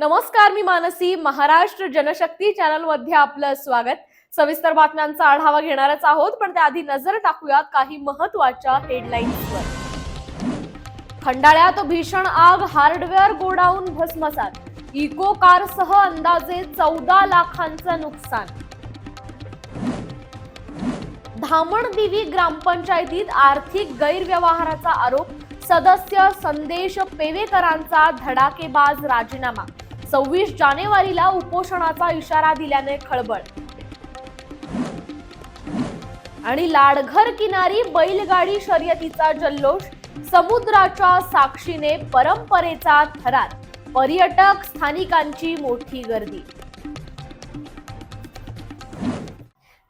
नमस्कार मी मानसी. महाराष्ट्र जनशक्ती चॅनलमध्ये आपलं स्वागत. सविस्तर बातम्यांचा आढावा घेणारच आहोत पण त्याआधी नजर टाकूयात काही महत्त्वाच्या हेडलाईन्सवर खंडाळ्यात भीषण आग हार्डवेअर गोडाऊन भस्मसात. इको कारसह अंदाजे चौदा लाखांचं नुकसान. धामणदेवी ग्रामपंचायतीत आर्थिक गैरव्यवहाराचा आरोप. सदस्य संदेश पेवेकरांचा धडाकेबाज राजीनामा. सव्वीस जानेवारीला उपोषणाचा इशारा दिल्याने खळबळ. आणि लाडघर किनारी बैलगाडी शर्यतीचा जल्लोष समुद्राच्या साक्षीने परंपरेचा थरार पर्यटक स्थानिकांची मोठी गर्दी.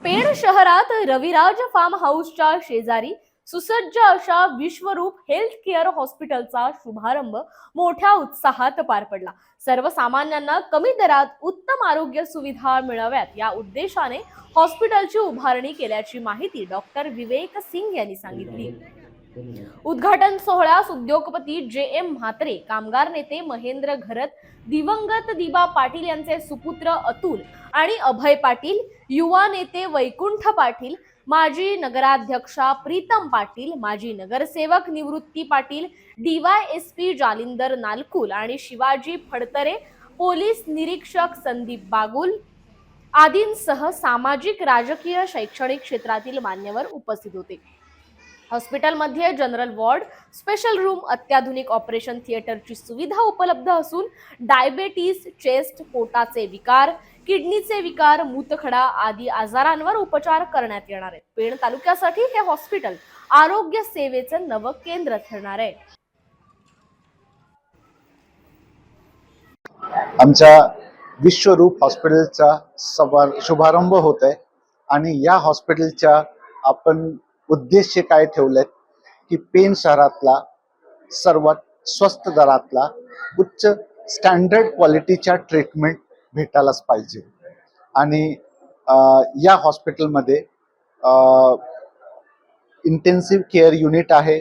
पेण शहरात रविराज फार्म हाऊसच्या शेजारी सुसज्ज अशा विश्वरूप हेल्थ केअर हॉस्पिटलचा शुभारंभ मोठ्या उत्साहात पार पडला. सर्वसामान्यांना कमी दरात उत्तम आरोग्य सुविधा मिळाव्यात या उद्देशाने हॉस्पिटलची उभारणी केल्याची माहिती डॉक्टर विवेक सिंग यांनी सांगितली. उद्घाटन सोहळ्यास उद्योगपती जे एम म्हात्रे कामगार नेते महेंद्र घरत दिवंगत दिबा पाटील यांचे सुपुत्र अतुल आणि अभय पाटील युवा नेते वैकुंठ पाटील माजी नगराध्यक्षा प्रीतम पाटील माजी नगरसेवक निवृत्ती पाटील डीवायएसपी जालिंदर नालकुल आणि शिवाजी फडतरे पोलीस निरीक्षक संदीप बागुल आदींसह सामाजिक राजकीय शैक्षणिक क्षेत्रातील मान्यवर उपस्थित होते. हॉस्पिटलमध्ये जनरल वॉर्ड स्पेशल रूम अत्याधुनिक ऑपरेशन थिएटरची सुविधा उपलब्ध असून डायबेटीस चेस्ट पोटाचे विकार किडनीचे विकार मूतखडा आदी आजारांवर उपचार करण्यात येणार आहेत. पेण तालुक्यासाठी हे हॉस्पिटल आरोग्य सेवेचं नवं केंद्र ठरणार आहे. आमच्या विश्वरूप हॉस्पिटलचा सवार शुभारंभ होत आहे आणि या हॉस्पिटलच्या आपण उद्देश काय ठेवलेत की पेन शहरातला सर्वात स्वस्त दरातला उच्च स्टँडर्ड क्वालिटीच्या ट्रीटमेंट भेटायलाच पाहिजे. आणि या हॉस्पिटलमध्ये इंटेन्सिव्ह केअर युनिट आहे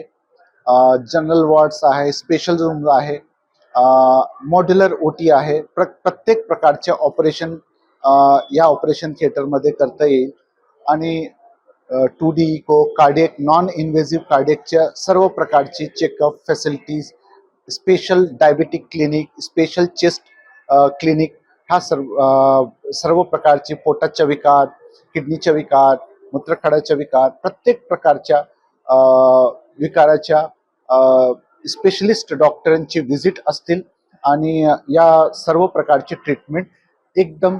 जनरल वॉर्ड्स आहे स्पेशल रूम आहे मॉड्युलर ओ टी आहे प्र प्रत्येक प्रकारचे ऑपरेशन या ऑपरेशन थिएटरमध्ये करता येईल. आणि two D echo cardiac non invasive कार्डियकच्या सर्व प्रकारची checkup facilities special diabetic clinic special chest clinic हा सर्व सर्व प्रकारचे पोटाच्या विकार किडनीच्या विकार मूत्रखडाच्या विकार प्रत्येक प्रकारच्या विकाराच्या स्पेशलिस्ट डॉक्टरांची व्हिजिट असतील आणि या सर्व प्रकारची ट्रीटमेंट एकदम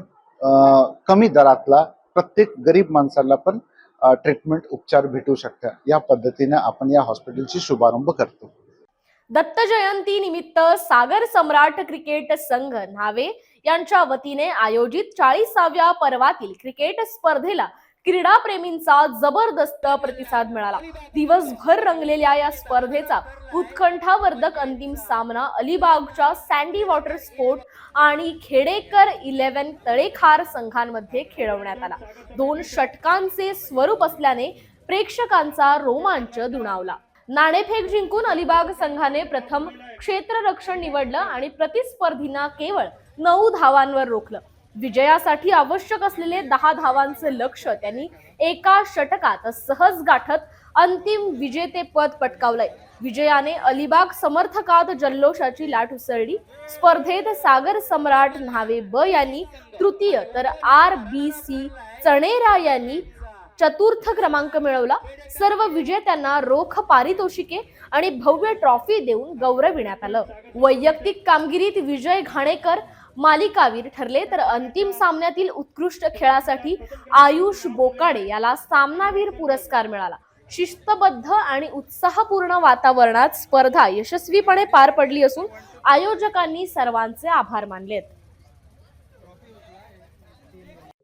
कमी दरातला प्रत्येक गरीब माणसाला पण ट्रीटमेंट उपचार भेटू शकतात. या पद्धतीने आपण या हॉस्पिटलची शुभारंभ करतो. दत्त जयंती निमित्त सागर सम्राट क्रिकेट संघ न्हावे यांच्या वतीने आयोजित चाळीसाव्या पर्वातील क्रिकेट स्पर्धेला क्रीडा प्रेमींचा जबरदस्त प्रतिसाद मिळाला. दिवसभर रंगलेल्या या स्पर्धेचा उत्कंठावर्धक अंतिम सामना अलिबागच्या सँडी वॉटर स्पोर्ट आणि खेडेकर इलेव्हन तळेखार संघांमध्ये खेळवण्यात आला. दोन षटकांचे स्वरूप असल्याने प्रेक्षकांचा रोमांच दुणावला. नाणेफेक जिंकून अलिबाग संघाने प्रथम क्षेत्ररक्षण निवडलं आणि प्रतिस्पर्धींना केवळ नऊ धावांवर रोखलं. विजयासाठी आवश्यक असलेले दहा धावांचं लक्ष त्यांनी एका षटकात सहज गाठत अंतिम विजेतेपद पटकावलंय. विजयाने अलिबाग समर्थकात जल्लोषाची लाट उसळली. स्पर्धेत सागर सम्राट न्हावे ब यांनी तृतीय तर आर बी सी चणेरा यांनी चतुर्थ क्रमांक मिळवला. सर्व विजेत्यांना रोख पारितोषिके आणि भव्य ट्रॉफी देऊन गौरविण्यात आलं. वैयक्तिक कामगिरीत विजय घाणेकर मालिकावीर ठरले तर अंतिम सामन्यातील उत्कृष्ट खेळासाठी आयुष बोकाडे याला सामनावीर पुरस्कार मिळाला. शिस्तबद्ध आणि उत्साहपूर्ण वातावरणात स्पर्धा यशस्वीपणे पार पडली असून आयोजकांनी सर्वांचे आभार मानलेत.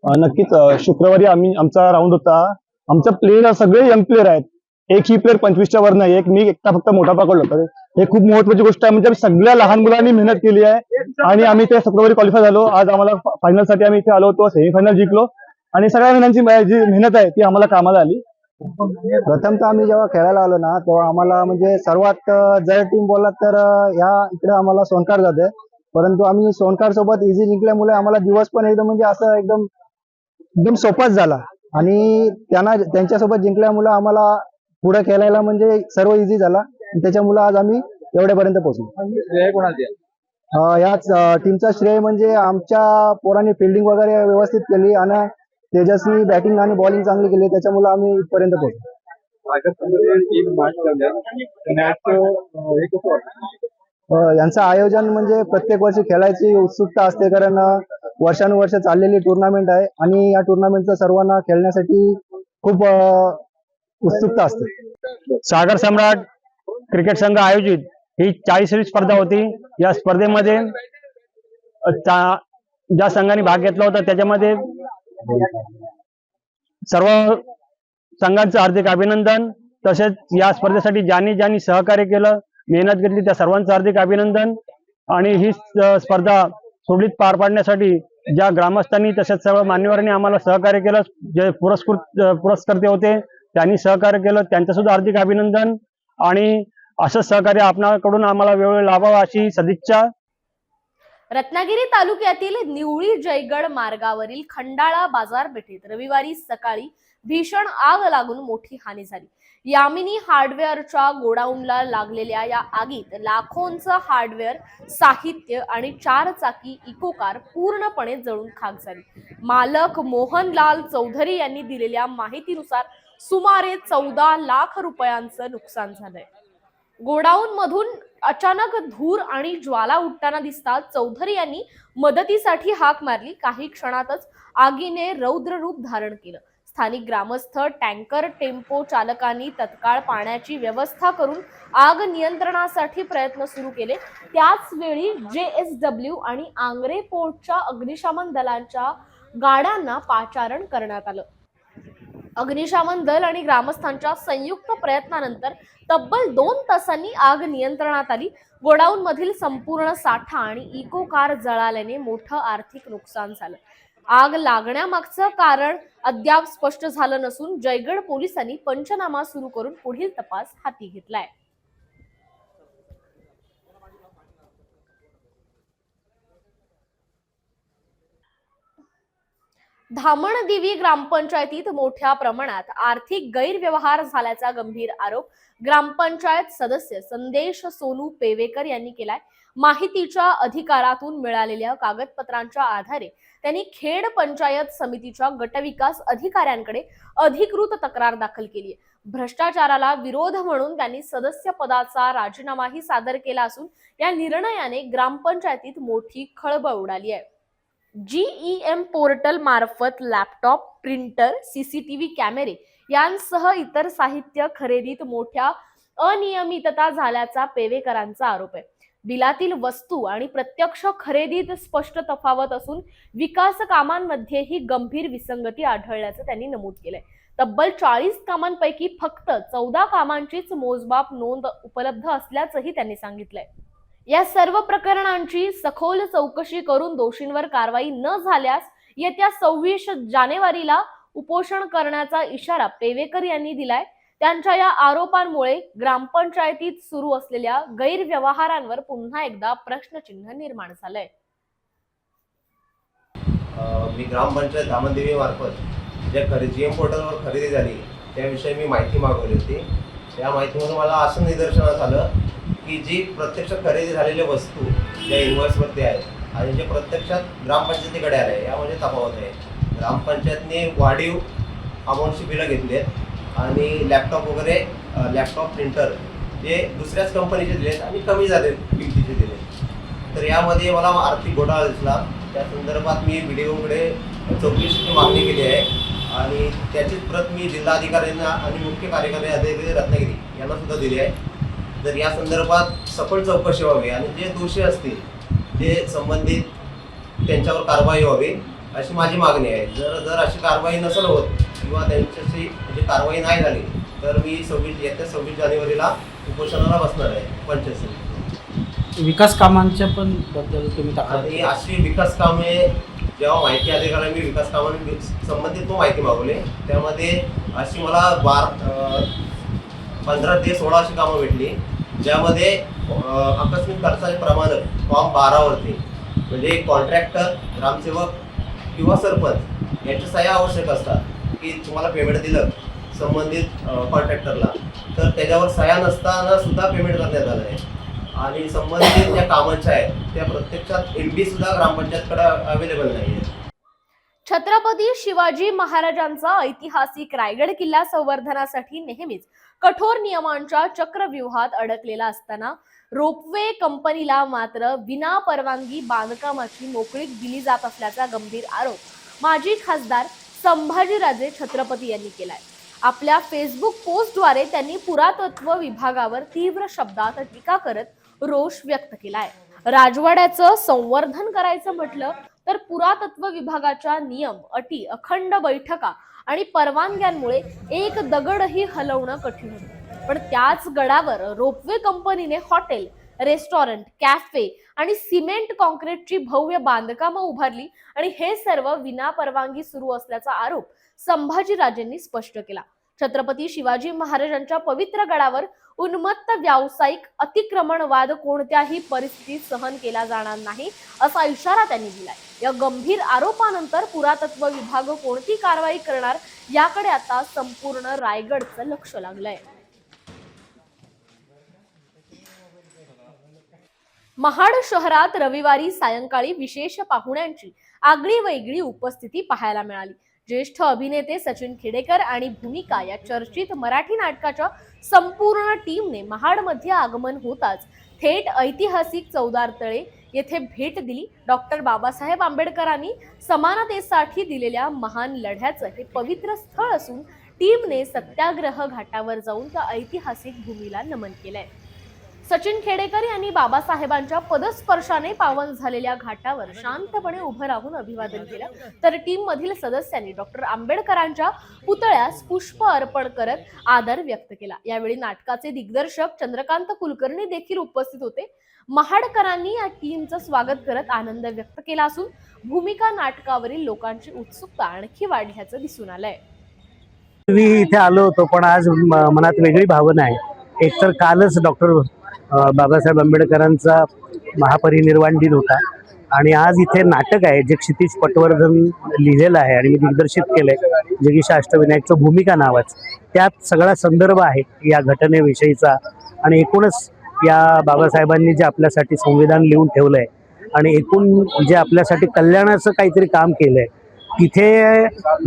नक्कीच शुक्रवारी आम्ही आमचा राऊंड होता. आमचा प्लेयर सगळे यंग प्लेयर आहेत. एक ही प्लेअर पंचवीसच्या वर नाही एक मी एकटा फक्त मोठा पकडलो होता. हे खूप महत्वाची गोष्ट आहे म्हणजे आम्ही सगळ्या लहान मुलांनी मेहनत केली आहे. आणि आम्ही ते शुक्रवारी क्वालिफाय झालो. आज आम्हाला फायनलसाठी आम्ही इथे आलो होतो सेमीफायनल जिंकलो. आणि सगळ्या महिन्यांची जी मेहनत आहे ती आम्हाला कामाला आली. प्रथमतः आम्ही जेव्हा खेळायला आलो ना तेव्हा आम्हाला म्हणजे सर्वात जर टीम बोलला तर ह्या इकडे आम्हाला सोनकार जाते. परंतु आम्ही सोनकार सोबत इझी जिंकल्यामुळे आम्हाला दिवस पण एकदम म्हणजे असं एकदम एकदम सोपाच झाला. आणि त्यांना त्यांच्यासोबत जिंकल्यामुळे आम्हाला पुढे खेळायला म्हणजे सर्व इझी झाला. त्याच्यामुळे आज आम्ही एवढ्यापर्यंत पोहोचलो. अं, याच टीमचा श्रेय म्हणजे आमच्या पोरांनी फिल्डिंग वगैरे व्यवस्थित केली आणि तेजसनी बॅटिंग आणि बॉलिंग चांगली केली. त्याच्यामुळे आम्ही इथपर्यंत पोहोचलो. यांचं आयोजन म्हणजे प्रत्येक वर्षी खेळायची उत्सुकता असते कारण वर्षानुवर्ष चाललेली टुर्नामेंट आहे आणि या टुर्नामेंटचा सर्वांना खेळण्यासाठी खूप उत्सुकता असते. सागर सम्राट क्रिकेट संघ आयोजित ही चाळीसवी स्पर्धा होती. या स्पर्धेमध्ये ज्या संघाने भाग घेतला होता त्याच्यामध्ये सर्व संघांचं हार्दिक अभिनंदन. तसेच या स्पर्धेसाठी ज्यांनी ज्यांनी सहकार्य केलं मेहनत घेतली त्या सर्वांचं हार्दिक अभिनंदन. आणि ही स्पर्धा सुरळीत पार पाडण्यासाठी. ज्या ग्रामस्थांनी तसेच सर्व मान्यवरांनी आम्हाला सहकार्य केलं जे पुरस्कृत पुरस्कर्ते होते त्यांनी सहकार्य केलं. त्यांचं सुद्धा हार्दिक अभिनंदन. आणि असं सहकार्य आपणाकडून आम्हाला वेळोवेळी लाभावं अशी सदिच्छा. रत्नागिरी तालुक्यातील निवळी जयगड मार्गावरील खंडाळा बाजारपेठेत रविवारी सकाळी भीषण आग लागून मोठी हानी झाली. यामिनी हार्डवेअरच्या गोडाऊनला लागलेल्या या आगीत लाखोंचं हार्डवेअर साहित्य आणि चार चाकी इको कार पूर्णपणे जळून खाक झाली. मालक मोहनलाल चौधरी यांनी दिलेल्या माहितीनुसार सुमारे चौदा लाख रुपयांचं नुकसान झालंय. गोडाऊन मधून अचानक धूर आणि ज्वाला उठताना दिसतात चौधरी यांनी मदतीसाठी हाक मारली. काही क्षणातच आगीने रौद्र रूप धारण केलं. स्थानिक ग्रामस्थ टँकर टेम्पो चालकांनी तत्काळ पाण्याची व्यवस्था करून आग नियंत्रणासाठी प्रयत्न सुरू केले. त्याच वेळी जे एस डब्ल्यू आणि आंग्रे पोर्टच्या अग्निशमन दलांच्या गाड्यांना पाचारण करण्यात आलं. अग्निशमन दल आणि ग्रामस्थांच्या संयुक्त प्रयत्नानंतर तब्बल दोन तासांनी आग नियंत्रणात आली. गोडाऊन मधील संपूर्ण साठा आणि इको कार जळाल्याने मोठं आर्थिक नुकसान झालं. आग लागण्यामागचं कारण अद्याप स्पष्ट झालं नसून जयगड पोलिसांनी पंचनामा सुरू करून पुढील तपास हाती घेतलाय. धामणदिवी ग्रामपंचायतीत मोठ्या प्रमाणात आर्थिक गैरव्यवहार झाल्याचा गंभीर आरोप ग्रामपंचायत सदस्य संदेश सोनू पेवेकर यांनी केलाय. माहितीच्या अधिकारातून मिळालेल्या कागदपत्रांच्या आधारे त्यांनी खेड पंचायत समितीच्या गटविकास अधिकाऱ्यांकडे अधिकृत तक्रार दाखल केली आहे. भ्रष्टाचाराला विरोध म्हणून त्यांनी सदस्य पदाचा राजीनामाही सादर केला असून या निर्णयाने ग्रामपंचायतीत मोठी खळबळ उडाली आहे. जीईएम पोर्टल मार्फत लॅपटॉप प्रिंटर सीसीटीव्ही कॅमेरे यांसह इतर साहित्य खरेदीत मोठ्या अनियमितता झाल्याचा पेवेकरांचा आरोप आहे. बिलातील वस्तू आणि प्रत्यक्ष खरेदीत स्पष्ट तफावत असून विकास कामांमध्येही गंभीर विसंगती आढळल्याचं त्यांनी नमूद केलंय. तब्बल चाळीस कामांपैकी फक्त चौदा कामांचीच मोजमाप नोंद उपलब्ध असल्याचंही त्यांनी सांगितलंय. या सर्व प्रकरणांची सखोल चौकशी करून दोषींवर कारवाई न झाल्यास येत्या सव्वीस जानेवारीला उपोषण करण्याचा इशारा पेवेकर यांनी दिलाय. त्यांच्या या आरोपांमुळे ग्रामपंचायतीत सुरू असलेल्या गैरव्यवहारांवर पुन्हा एकदा प्रश्नचिन्ह निर्माण झालंय. मी ग्रामपंचायत दामनदेवी मार्फत ज्या खरे जी एम पोर्टलवर खरेदी झाली त्याविषयी मी माहिती मागवली होती. त्या माहितीमधून मला असं निदर्शनास आलं की जी प्रत्यक्ष खरेदी झालेल्या वस्तू ज्या इन्व्हॉइसवरती आहेत आणि जे प्रत्यक्षात ग्रामपंचायतीकडे आले यामध्ये तफावत आहे. ग्रामपंचायतने वाढीव अमाऊंटची बिलं घेतली आहेत आणि लॅपटॉप वगैरे लॅपटॉप प्रिंटर जे दुसऱ्याच कंपनीचे दिलेत आणि कमी झाले किमतीचे दिले तर यामध्ये मला आर्थिक घोटाळा दिसला. त्या संदर्भात मी व्हिडिओकडे चौकशीची मागणी केली आहे आणि त्याचीच प्रत मी जिल्हाधिकाऱ्यांना आणि मुख्य कार्यकारी अधिकारी रत्नागिरी यांना सुद्धा दिली आहे. तर या संदर्भात सफल चौकशी व्हावी आणि जे दोषी असतील जे संबंधित त्यांच्यावर कारवाई व्हावी अशी माझी मागणी आहे. जर जर अशी कारवाई नसेल होत किंवा त्यांच्याशी म्हणजे कारवाई नाही झाली तर मी सव्वीस येत्या सव्वीस जानेवारीला उपोषणाला बसणार आहे पंचायत विकास कामांच्या पण बद्दल तुम्ही आणि. अशी विकास कामे जेव्हा माहिती अधिकाऱ्याला मी विकास कामांनी संबंधित तो माहिती मागवली त्यामध्ये अशी मला बार पंधरा ते सोळा अशी कामं भेटली. ज्यामध्ये आकस्मिक खर्चाचे प्रमाण फॉर्म बारावरती. म्हणजे कॉन्ट्रॅक्टर ग्रामसेवक किंवा सरपंच यांच्या सह्या आवश्यक असतात की तुम्हाला पेमेंट दिलं संबंधित कॉन्ट्रॅक्टरला तर त्याच्यावर सह्या नसताना सुद्धा पेमेंट करण्यात आलं आहे. आणि संबंधित ज्या कामांच्या आहेत त्या प्रत्यक्षात एमपी सुद्धा ग्रामपंचायतकडे अवेलेबल नाही आहे छत्रपती शिवाजी महाराजांचा ऐतिहासिक रायगड किल्ला संवर्धनासाठी नेहमीच कठोर नियमांच्या चक्रव्यूहात अडकलेला असताना रोपवे कंपनीला मात्र विना परवानगी बांधकामाची मोकळीक दिली जात असल्याचा गंभीर आरोप माजी खासदार संभाजीराजे छत्रपती यांनी केलाय. आपल्या फेसबुक पोस्टद्वारे त्यांनी पुरातत्व विभागावर तीव्र शब्दात टीका करत रोष व्यक्त केलाय. राजवाड्याचं संवर्धन करायचं म्हटलं तर पुरातत्व विभागाच्या नियम अटी अखंड बैठका आणि परवानग्यांमुळे एक दगडही हलवणं कठीण होतं. पण त्याच गडावर रोपवे कंपनीने हॉटेल रेस्टॉरंट कॅफे आणि सिमेंट कॉन्क्रीटची भव्य बांधकामं उभारली आणि हे सर्व विना परवानगी सुरू असल्याचा आरोप संभाजीराजेंनी स्पष्ट केला. छत्रपती शिवाजी महाराजांच्या पवित्र गडावर उन्मत्त व्यावसायिक अतिक्रमणवाद कोणत्याही परिस्थितीत सहन केला जाणार नाही असा इशारा त्यांनी दिलाय. या गंभीर आरोपानंतर पुरातत्व विभाग कोणती कारवाई करणार याकडे आता संपूर्ण रायगडचं लक्ष लागलंय. महाड शहरात रविवारी सायंकाळी विशेष पाहुण्यांची आगळी वेगळी उपस्थिती पाहायला मिळाली. ज्येष्ठ अभिनेते सचिन खेडेकर आणि भूमिका या चर्चित मराठी नाटकाच्या संपूर्ण टीमने महाडमध्ये आगमन होताच. थेट ऐतिहासिक चौदार तळे येथे भेट दिली. डॉक्टर बाबासाहेब आंबेडकरांनी समानतेसाठी दिलेल्या महान लढ्याचं हे पवित्र स्थळ असून टीमने सत्याग्रह घाटावर जाऊन त्या ऐतिहासिक भूमीला नमन केलंय. सचिन खेडेकर यांनी बाबासाहेबांच्या पदस्पर्शाने पावन झालेल्या घाटावर शांतपणे उभं राहून अभिवादन केलं. तर टीम मधील सदस्यांनी डॉक्टर आंबेडकरांच्या पुतळ्यास पुष्प अर्पण करत आदर व्यक्त केला. यावेळी नाटकाचे दिग्दर्शक चंद्रकांत कुलकर्णी देखील उपस्थित होते. महाडकरांनी या टीमचं स्वागत करत आनंद व्यक्त केला असून भूमिका नाटकावरील लोकांची उत्सुकता आणखी वाढल्याचं दिसून आलंय. मी इथे आलो होतो पण आज मनात वेगळी भावना आहे. एकतर कालच डॉक्टर बाबासाहेब आंबेडकरांचा महापरिनिर्वाण दिन होता. आणि आज इथे नाटक आहे जे क्षितिज पटवर्धन लिहिलेलं आहे आणि मी दिग्दर्शित केलंय जगीशा अष्टविनायकचं भूमिका नावाचं. त्यात सगळा संदर्भ आहे या घटनेविषयीचा. आणि एकूणच या बाबासाहेबांनी जे आपल्यासाठी संविधान लिहून ठेवलंय आणि एकूण जे आपल्यासाठी कल्याणाचं काहीतरी काम केलंय तिथे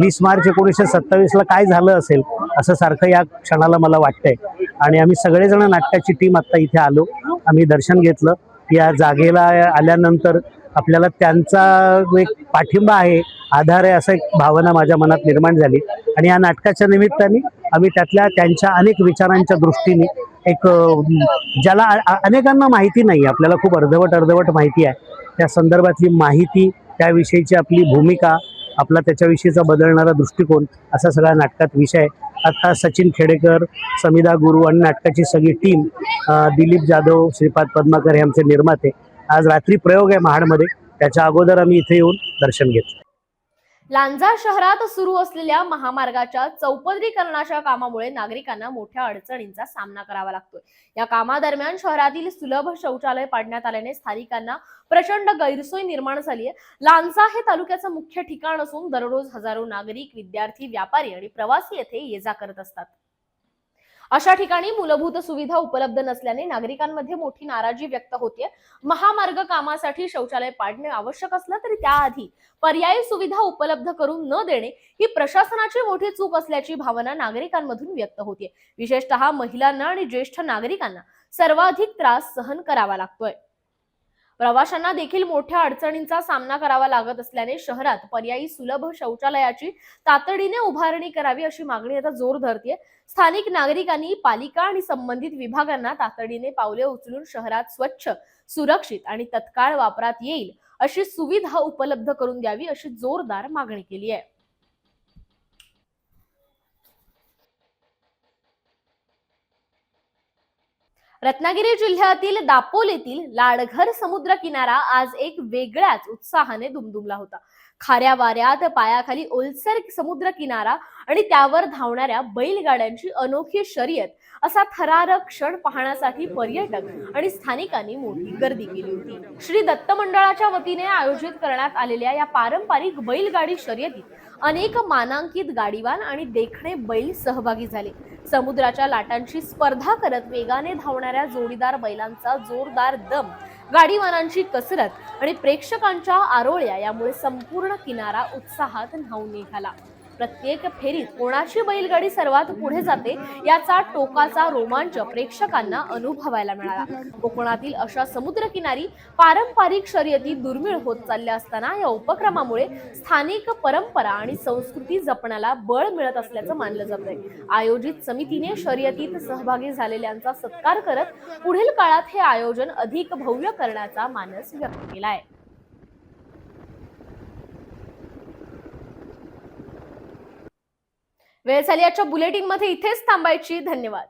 वीस मार्च एकोणीसशे सत्तावीसला काय झालं असेल असं सारखं या क्षणाला मला वाटतंय. आणि आम्ही सगळेजण नाटकाची टीम आत्ता इथे आलो. आम्ही दर्शन घेतलं. या जागेला आल्यानंतर आपल्याला त्यांचा एक पाठिंबा आहे आधार आहे असं एक भावना माझ्या मनात निर्माण झाली. आणि या नाटकाच्या निमित्ताने आम्ही त्यातल्या त्यांच्या अनेक विचारांच्या दृष्टीने एक ज्याला अनेकांना माहिती नाही आपल्याला खूप अर्धवट अर्धवट माहिती आहे. त्या संदर्भातली माहिती त्याविषयीची आपली भूमिका आपला त्याच्याविषयीचा बदलणारा दृष्टिकोन असा सगळा नाटकात विषय आहे. आता सचिन खेडेकर समिधा गुरु आणि नाटकाची सगळी टीम दिलीप जाधव श्रीपाद पद्माकर हे आमचे निर्माते. आज रात्री प्रयोग आहे महाडमध्ये. त्याच्या अगोदर आम्ही इथे येऊन दर्शन घेतलं. लांजा शहरात सुरू असलेल्या महामार्गाच्या चौपदरीकरणाच्या कामामुळे नागरिकांना मोठ्या अडचणींचा सामना करावा लागतोय. या कामादरम्यान शहरातील सुलभ शौचालय पाडण्यात आल्याने स्थानिकांना प्रचंड गैरसोय निर्माण झाली आहे लांजा हे तालुक्याचं मुख्य ठिकाण असून दररोज हजारो नागरिक विद्यार्थी व्यापारी आणि प्रवासी येथे ये जा करत असतात. अशा ठिकाणी मूलभूत सुविधा उपलब्ध नसल्याने नागरिकांमध्ये मोठी नाराजी व्यक्त होतीये. महामार्ग कामासाठी शौचालय पाडणे आवश्यक असलं तरी त्याआधी पर्यायी सुविधा उपलब्ध करून न देणे ही प्रशासनाची मोठी चूक असल्याची भावना नागरिकांमधून व्यक्त होतीये. विशेषतः महिलांना आणि ज्येष्ठ नागरिकांना सर्वाधिक त्रास सहन करावा लागतोय. प्रवाशांना देखील मोठ्या अडचणींचा सामना करावा लागत असल्याने शहरात पर्यायी सुलभ शौचालयाची तातडीने उभारणी करावी अशी मागणी आता जोर धरते स्थानिक नागरिकांनी पालिका आणि संबंधित विभागांना तातडीने पावले उचलून शहरात स्वच्छ सुरक्षित आणि तत्काळ वापरात येईल अशी सुविधा उपलब्ध करून द्यावी अशी जोरदार मागणी केली आहे. रत्नागिरी जिल्ह्यातील दापोलीतील लाडघर समुद्र किनारा आज एक वेगळ्याच उत्साहाने दुमदुमला होता. खाऱ्या वाऱ्यात पायाखाली ओलसर समुद्र किनारा आणि त्यावर धावणाऱ्या बैलगाड्यांची अनोखी शर्यत असा थरारक क्षण पाहण्यासाठी पर्यटक आणि स्थानिकांनी मोठी गर्दी केली होती. श्री दत्त मंडळाच्या वतीने आयोजित करण्यात आलेल्या या पारंपरिक बैलगाडी शर्यतीत अनेक मानांकित गाडीवान आणि देखणे बैल सहभागी झाले. समुद्राच्या लाटांची स्पर्धा करत वेगाने धावणाऱ्या जोडीदार बैलांचा जोरदार दम गाडीवानांची कसरत आणि प्रेक्षकांच्या आरोळ्या यामुळे संपूर्ण किनारा उत्साहात न्हावून निघाला. प्रत्येक फेरीत कोणाची बैलगाडी सर्वात पुढे जाते याचा टोकाचा रोमांच प्रेक्षकांना अनुभवायला मिळाला. कोकणातील अशा समुद्रकिनारी पारंपरिक शर्यती दुर्मिळ होत चालल्या असताना या उपक्रमामुळे स्थानिक परंपरा आणि संस्कृती जपण्याला बळ मिळत असल्याचं मानलं जातंय. आयोजित समितीने शर्यतीत सहभागी झालेल्यांचा सत्कार करत पुढील काळात हे आयोजन अधिक भव्य करण्याचा मानस व्यक्त केला आहे वेळ झाली. आजच्या बुलेटिनमध्ये इथेच थांबायची. धन्यवाद.